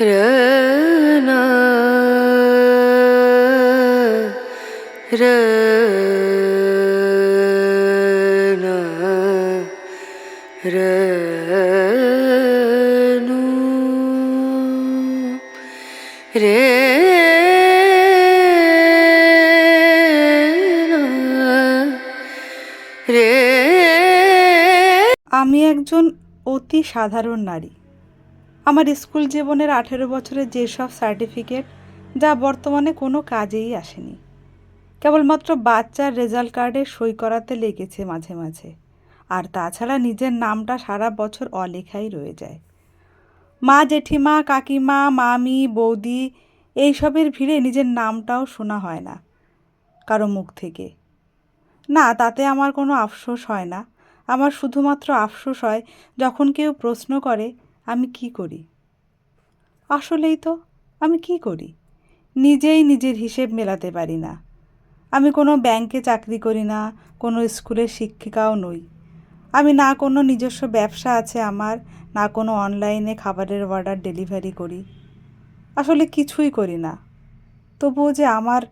রে আমি একজন অতি সাধারণ নারী। আমার স্কুল জীবনের আঠেরো বছরের যেসব সার্টিফিকেট, যা বর্তমানে কোনো কাজেই আসেনি। কেবলমাত্র বাচ্চার রেজাল্ট কার্ডে সই করাতে লেগেছে মাঝে মাঝে। আর তাছাড়া নিজের নামটা সারা বছর অলেখাই রয়ে যায়। মা, জেঠিমা, কাকিমা, মামি, বৌদি, এইসবের ভিড়ে নিজের নামটাও শোনা হয় না কারও মুখ থেকে। না, তাতে আমার কোনো আফসোস হয় না। আমার শুধুমাত্র আফসোস হয় যখন কেউ প্রশ্ন করে আমি কি করি? আসলেই তো, আমি কি করি? নিজেই নিজের হিসেব মেলাতে পারি না। আমি কোনো ব্যাংকে চাকরি করি না, কোনো স্কুলের শিক্ষিকাও নই। আমি না কোনো নিজস্ব ব্যবসা আছে আমার, না কোনো অনলাইনে খাবারের অর্ডার ডেলিভারি করি। আসলে কিছুই করি না। তবুও যে আমার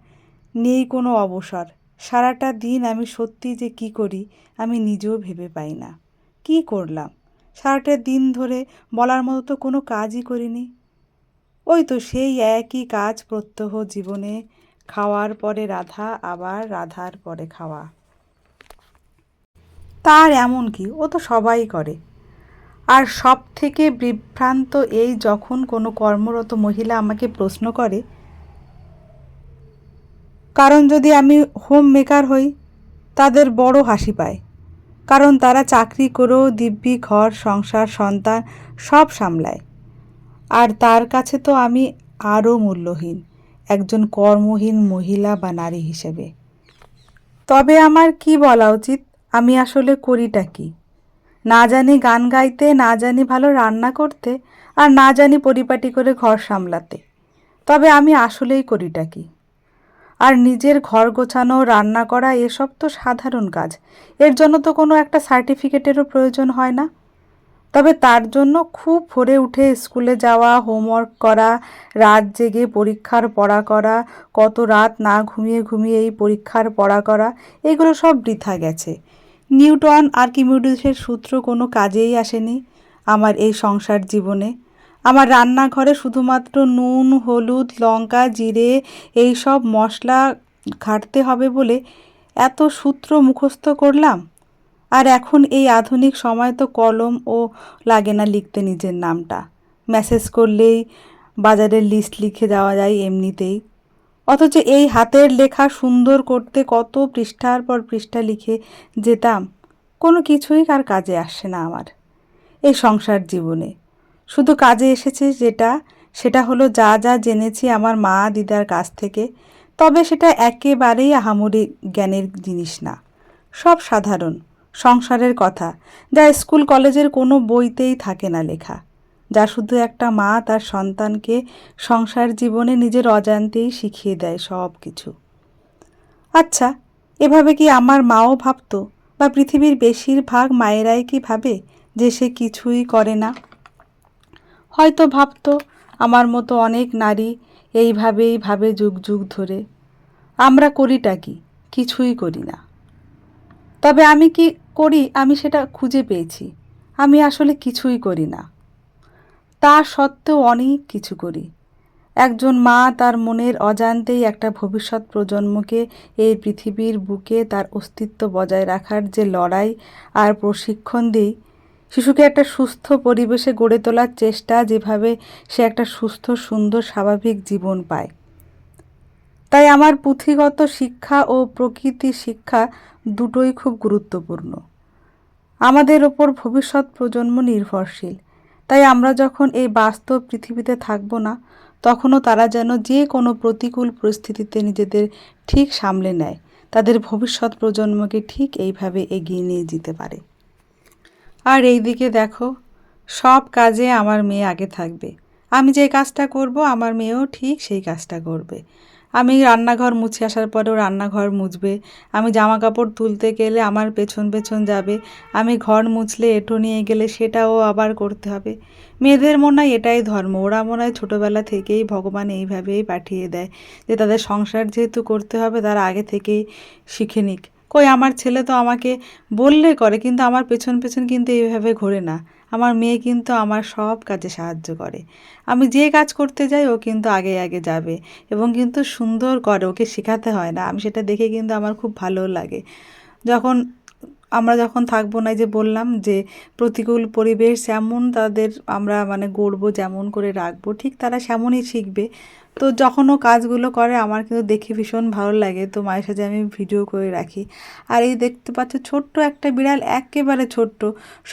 নেই কোনো অবসর, সারাটা দিন আমি সত্যি যে কি করি, আমি নিজেও ভেবে পাই না। কি করলাম? সারাটা দিন ধরে বলার মতো তো কোনো কাজই করিনি। ওই তো সেই একই কাজ প্রত্যহ জীবনে, খাওয়ার পরে রাধা, আবার রাধার পরে খাওয়া। তার এমন কি? ও তো সবাই করে। আর সব থেকে বিভ্রান্ত এই যখন কোনো কর্মরত মহিলা আমাকে প্রশ্ন করে, কারণ যদি আমি হোম মেকার হই, তাদের বড় হাসি পায়। কারণ তারা চাকরি করেও দিব্যি, ঘর, সংসার, সন্তান সব সামলায়। আর তার কাছে তো আমি আরও মূল্যহীন, একজন কর্মহীন মহিলা বা নারী হিসেবে। তবে আমার কি বলা উচিত? আমি আসলে করিটা কি? না জানি গান গাইতে, না জানি ভালো রান্না করতে, আর না জানি পরিপাটি করে ঘর সামলাতে। তবে আমি আসলেই করিটা কি? আর নিজের ঘর গোছানো, রান্না করা এসব তো সাধারণ কাজ। এর জন্য তো কোনো একটা সার্টিফিকেটেরও প্রয়োজন হয় না। তবে তার জন্য খুব ভোরে উঠে স্কুলে যাওয়া, হোমওয়ার্ক করা, রাত জেগে পরীক্ষার পড়া করা, কত রাত না ঘুমিয়ে ঘুমিয়ে এই পরীক্ষার পড়া করা, এগুলো সব বৃথা গেছে। নিউটন আর কিমিউডিসের সূত্র কোনো কাজেই আসেনি আমার এই সংসার জীবনে। আমার রান্নাঘরে শুধুমাত্র নুন, হলুদ, লঙ্কা, জিরে এই সব মশলা ঘাটতে হবে বলে এত সূত্র মুখস্থ করলাম। আর এখন এই আধুনিক সময় তো কলম ও লাগে না লিখতে নিজের নামটা। মেসেজ করলেই বাজারের লিস্ট লিখে দেওয়া যায় এমনিতেই। অথচ এই হাতের লেখা সুন্দর করতে কত পৃষ্ঠার পর পৃষ্ঠা লিখে যেতাম, কোনো কিছুই কার কাজে আসছে না আমার। এই সংসার জীবনে। শুধু কাজে এসেছে যেটা, সেটা হলো যা যা জেনেছি আমার মা দিদার কাছ থেকে, তবে সেটা একেবারেই আহামরি জ্ঞানের জিনিস না। সব সাধারণ, সংসারের কথা, যা স্কুল কলেজের কোনো বইতেই থাকে না লেখা। যা শুধু একটা মা তার সন্তানকে সংসার জীবনে নিজের অজান্তেই শিখিয়ে দেয় সব কিছু। আচ্ছা এভাবে কি আমার মাও ভাবতো? বা পৃথিবীর বেশিরভাগ মায়েরাই কি ভাবে যে সে কিছুই করে না? হয়তো ভাবতো, আমার মতো অনেক নারী এইভাবেই ভাবে যুগ যুগ ধরে। আমরা করিটা কি? কিছুই করি না। তবে আমি কি করি? আমি সেটা খুঁজে পেয়েছি। আমি আসলে কিছুই করি না। তা সত্ত্বেও অনেক কিছু করি। একজন মা তার মনের অজান্তেই একটা ভবিষ্যৎ প্রজন্মকে এই পৃথিবীর বুকে তার অস্তিত্ব বজায় রাখার যে লড়াই আর প্রশিক্ষণ দেই শিশুকে একটা সুস্থ পরিবেশে গড়ে তোলার চেষ্টা যেভাবে সে একটা সুস্থ, সুন্দর, স্বাভাবিক জীবন পায়। তাই আমার পুঁথিগত শিক্ষা ও প্রকৃতি শিক্ষা দুটোই খুব গুরুত্বপূর্ণ। আমাদের ওপর ভবিষ্যৎ প্রজন্ম নির্ভরশীল। তাই আমরা যখন এই বাস্তব পৃথিবীতে থাকব না, তখনও তারা যেন যে কোনো প্রতিকূল পরিস্থিতিতে নিজেদের ঠিক সামলে নেয়। তাদের ভবিষ্যৎ প্রজন্মকে ঠিক এইভাবে এগিয়ে নিয়ে যেতে পারে। আর এই দিকে দেখো, সব কাজে আমার মেয়ে আগে থাকবে। আমি যে কাজটা করব, আমার মেয়েও ঠিক সেই কাজটা করবে। আমি রান্নাঘর মুছে আসার পরেও রান্নাঘর মুছবে। আমি জামা কাপড় তুলতে গেলে আমার পেছন পেছন যাবে। আমি ঘর মুছলে এঁটো নিয়ে গেলে সেটাও আবার করতে হবে। মেয়েদের মনে হয় এটাই ধর্ম। ওরা মনে হয় ছোটোবেলা থেকেই ভগবান এইভাবেই পাঠিয়ে দেয় যে তাদের সংসার যেহেতু করতে হবে, তারা আগে থেকেই শিখে নিক। কই আমার ছেলে তো আমাকে বললে করে, কিন্তু আমার পেছন পেছন কিন্তু এইভাবে ঘোরে না। আমার মেয়ে কিন্তু আমার সব কাজে সাহায্য করে। আমি যে কাজ করতে যাই, ও কিন্তু আগে আগে যাবে এবং কিন্তু সুন্দর করে ওকে শেখাতে হয় না। আমি সেটা দেখে কিন্তু আমার খুব ভালো লাগে। যখন আমরা যখন থাকব না যে বললাম যে প্রতিকূল পরিবেশ যেমন তাদের আমরা মানে গড়বো, যেমন করে রাখব, ঠিক তারা সেমনই শিখবে। তো যখন ও কাজগুলো করে, আমার কিন্তু দেখে ভীষণ ভালো লাগে। তো মায়ের সাথে আমি ভিডিও করে রাখি। আর এই দেখতে পাচ্ছ, ছোট্ট একটা বিড়াল একেবারে ছোট্ট।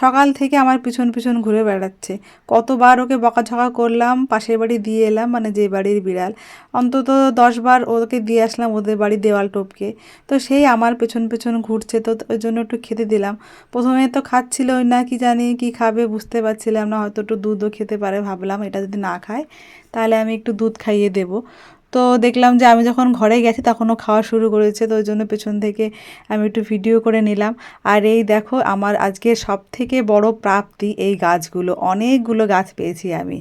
সকাল থেকে আমার পিছন পিছন ঘুরে বেড়াচ্ছে। কতবার ওকে বকাঝকা করলাম, পাশের বাড়ি দিয়ে এলাম মানে যে বাড়ির বিড়াল। অন্তত দশবার ওকে দিয়ে আসলাম ওদের বাড়ি দেওয়াল টোপকে। তো সেই আমার পেছন পেছন ঘুরছে, তো ওই জন্য একটু খেতে দিলাম। প্রথমে তো খাচ্ছিলই না, কি জানি, কি খাবে বুঝতে পারছিলাম না, হয়তো একটু দুধও খেতে পারে ভাবলাম, এটা যদি না খায়। তাহলে আমি একটু দুধ খাইয়ে দেবো। তো দেখলাম যে আমি যখন ঘরে গেছি তখনও খাওয়া শুরু করেছে, তো ওই জন্য পেছন থেকে আমি একটু ভিডিও করে নিলাম। আর এই দেখো আমার আজকে সব থেকে বড় প্রাপ্তি এই গাছগুলো, অনেকগুলো গাছ পেয়েছি আমি।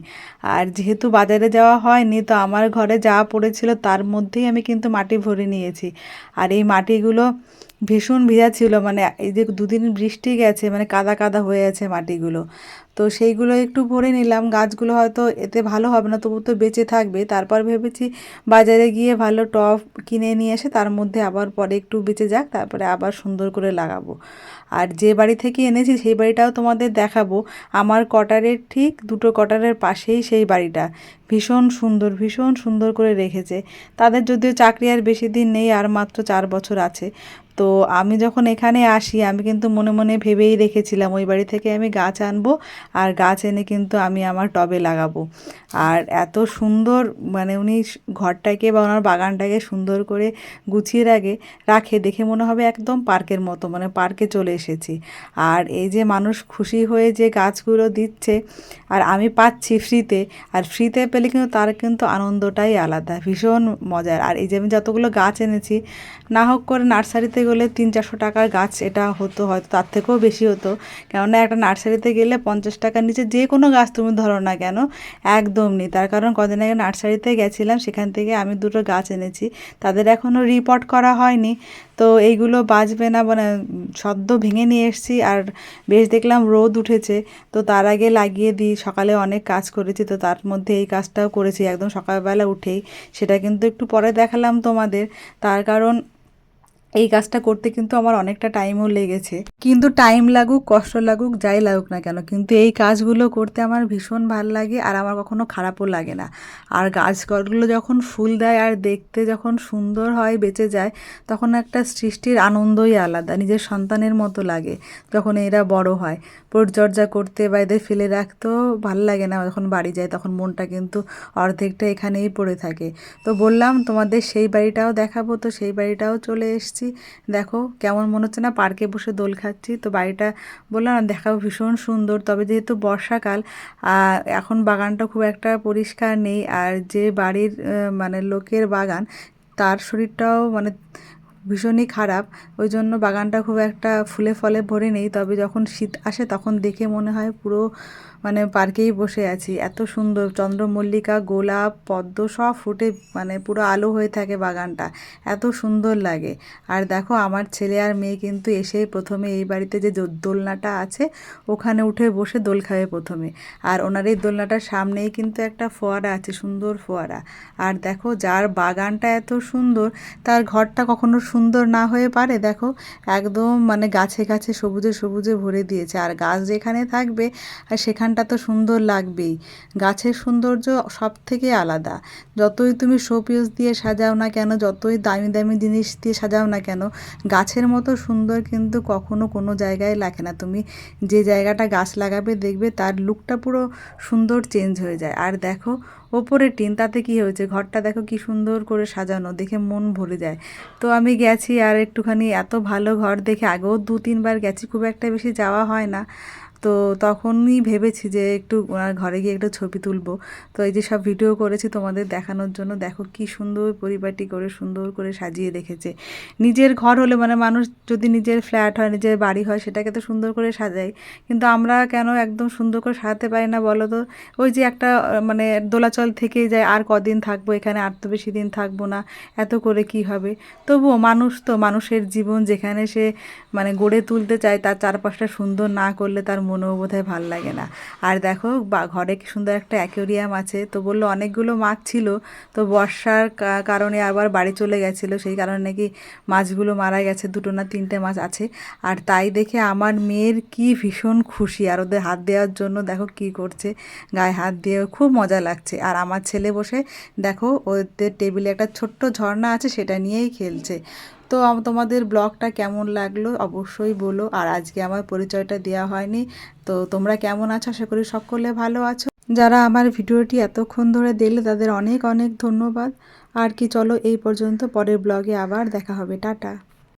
আর যেহেতু বাজারে যাওয়া হয়নি, তো আমার ঘরে যা পড়েছিল তার মধ্যেই আমি কিন্তু মাটি ভরে নিয়েছি। আর এই মাটিগুলো ভীষণ ভিজা ছিল মানে এই যে দুদিন বৃষ্টি গেছে মানে কাদা কাদা হয়ে আছে মাটিগুলো। তো সেইগুলো একটু ভরে নিলাম, গাছগুলো হয়তো এতে ভালো হবে না, তবু তো বেঁচে থাকবে। তারপর ভেবেছি বাজারে গিয়ে ভালো টব কিনে নিয়ে এসে তার মধ্যে আবার পরে একটু বেঁচে যাক, তারপরে আবার সুন্দর করে লাগাবো। আর যে বাড়ি থেকে এনেছি সেই বাড়িটাও তোমাদের দেখাবো। আমার কটারের ঠিক দুটো কটারের পাশেই সেই বাড়িটা। ভীষণ সুন্দর ভীষণ সুন্দর করে রেখেছে। তাদের যদিও চাকরি আর বেশি দিন নেই, আর মাত্র চার বছর আছে। তো আমি যখন এখানে আসি, আমি কিন্তু মনে মনে ভেবেই রেখেছিলাম ওই বাড়ি থেকে আমি গাছ আনব আর গাছ এনে কিন্তু আমি আমার টবে লাগাবো। আর এত সুন্দর মানে উনি ঘরটাকে বা ওনার বাগানটাকে সুন্দর করে গুছিয়ে রাখে রাখে দেখে মনে হবে একদম পার্কের মতো মানে পার্কে চলে এসেছি। আর এই যে মানুষ খুশি হয়ে যে গাছগুলো দিচ্ছে, আর আমি পাচ্ছি ফ্রিতে, আর ফ্রিতে পেলে কিন্তু তার কিন্তু আনন্দটাই আলাদা, ভীষণ মজার। আর এই যে আমি যতগুলো গাছ এনেছি, না হোক করে নার্সারিতে গেলে তিন চারশো টাকার গাছ এটা হতো, হয়তো তার থেকেও বেশি হতো। কেননা একটা নার্সারিতে গেলে পঞ্চাশ টাকার নিচে যে কোনো গাছ তুমি ধরো না কেন একদম নেই তার কারণ কদিন আগে নার্সারিতে গেছিলাম, সেখান থেকে আমি দুটো গাছ এনেছি। তাদের এখনও রিপোর্ট করা হয়নি। তো এইগুলো বাঁচবে না মানে সদ্য ভেঙে নিয়ে এসেছি আর বেশ দেখলাম রোদ উঠেছে। তো তার আগে লাগিয়ে দিই, সকালে অনেক কাজ করেছি, তো তার মধ্যে এই কাজটাও করেছি। একদম সকালবেলা উঠেই। সেটা কিন্তু একটু পরে দেখালাম তোমাদের। তার কারণ এই কাজটা করতে কিন্তু আমার অনেকটা টাইমও লেগেছে। কিন্তু টাইম লাগুক, কষ্ট লাগুক, যাই লাগুক না কেন, কিন্তু এই কাজগুলো করতে আমার ভীষণ ভালো লাগে আর আমার কখনো খারাপও লাগে না। আর গাছগুলো যখন ফুল দেয় আর দেখতে যখন সুন্দর হয়, বেঁচে যায়, তখন একটা সৃষ্টির আনন্দই আলাদা, নিজের সন্তানের মতো লাগে যখন এরা বড় হয়। পরিচর্যা করতে বা এদের ফেলে রাখতেও ভালো লাগে না, যখন বাড়ি যায় তখন মনটা কিন্তু অর্ধেকটা এখানেই পড়ে থাকে। তো বললাম, তোমাদের সেই বাড়িটাও দেখাবো, তো সেই বাড়িটাও চলে এসছি। দেখো, কেমন মনে হচ্ছে না পার্কে বসে দোল খাচ্ছি। তো বাড়িটা বললাম না দেখাবো ভীষণ সুন্দর। তবে যেহেতু বর্ষাকাল এখন বাগানটা খুব একটা পরিষ্কার নেই। আর যে বাড়ির মানে লোকের বাগান, তার শরীরটাও মানে ভীষণই খারাপ। ওই জন্য বাগানটা খুব একটা ফুলে ফলে ভরে নেই। তবে যখন শীত আসে, তখন দেখে মনে হয় পুরো মানে পার্কেই বসে আছি। এত সুন্দর। চন্দ্রমল্লিকা, গোলাপ, পদ্ম সব ফুটে মানে পুরো আলো হয়ে থাকে বাগানটা। এত সুন্দর লাগে। আর দেখো, আমার ছেলে আর মেয়ে কিন্তু এসে প্রথমে এই বাড়িতে যে দোলনাটা আছে, ওখানে উঠে বসে দোল খাবে প্রথমে। আর ওনার এই দোলনাটার সামনেই কিন্তু একটা ফোয়ারা আছে, সুন্দর ফোয়ারা। আর দেখো, যার বাগানটা এত সুন্দর, তার ঘরটা কখনো সুন্দর না হয়ে পারে, দেখো, একদম মানে গাছে গাছে সবুজে সবুজে ভরে দিয়েছে। আর গাছ যেখানে থাকবে, আর সেখানটা তো সুন্দর লাগবেই। গাছের সৌন্দর্য সব থেকে আলাদা। যতই তুমি শোপিস দিয়ে সাজাও না কেন, যতই দামি দামি জিনিস দিয়ে সাজাও না কেন, গাছের মতো সুন্দর কিন্তু কখনো কোনো জায়গায় লাগে না। তুমি যে জায়গাটা গাছ লাগাবে, দেখবে তার লুকটা পুরো সুন্দর চেঞ্জ হয়ে যায়। আর দেখো ওপরে টিন তাতে কী হয়েছে? ঘরটা দেখো কি সুন্দর করে সাজানো, দেখে মন ভরে যায়। তো আমি গেছি আর একটুখানি এত ভালো ঘর দেখে আগেও দু তিনবার গেছি, খুব একটা বেশি যাওয়া হয় না। তো তখনই ভেবেছি যে একটু ওনার ঘরে গিয়ে একটু ছবি তুলবো। তো এই যে সব ভিডিও করেছি তোমাদের দেখানোর জন্য, দেখো কি সুন্দর পরিপাটি করে, সুন্দর করে সাজিয়ে রেখেছে। নিজের ঘর হলে মানে মানুষ যদি নিজের ফ্ল্যাট হয়, নিজের বাড়ি হয়, সেটাকে তো সুন্দর করে সাজাই কিন্তু আমরা কেন একদম সুন্দর করে সাজাতে পারি না বলো তো ওই যে একটা মানে দোলাচল থেকে যায়, আর কদিন থাকব এখানে, আর তো বেশি দিন থাকব না, এত করে কি হবে? তবুও মানুষ তো, মানুষের জীবন যেখানে সে মানে গড়ে তুলতে চায়, তার চারপাশটা সুন্দর না করলে তার মনেও বোধহয় ভালো লাগে না। আর দেখো, বা ঘরে কি সুন্দর একটা অ্যাকোরিয়াম আছে। তো বলল অনেকগুলো মাছ ছিল। তো বর্ষার কারণে আবার বাড়ি চলে গেছিল। সেই কারণে নাকি মাছগুলো মারা গেছে। দুটো না তিনটে মাছ আছে। আর তাই দেখে আমার মেয়ের কি ভীষণ খুশি। আর ওদের হাত দেওয়ার জন্য দেখো কি করছে। গায়ে হাত দিয়ে খুব মজা লাগছে। আর আমার ছেলে বসে দেখো, ওদের টেবিলে একটা ছোট্ট ঝর্ণা আছে, সেটা নিয়েই খেলছে। তো তোমাদের ব্লগটা কেমন লাগল অবশ্যই বলো। আর আজকে আমার পরিচয়টা দেওয়া হয়নি, তো তোমরা কেমন আছো? আশা করি সকলে ভালো আছো। যারা আমার ভিডিওটি এতক্ষণ ধরে দেখলে তাদের অনেক অনেক ধন্যবাদ। আর কি, চলো এই পর্যন্ত পরের ব্লগে আবার দেখা হবে। টাটা।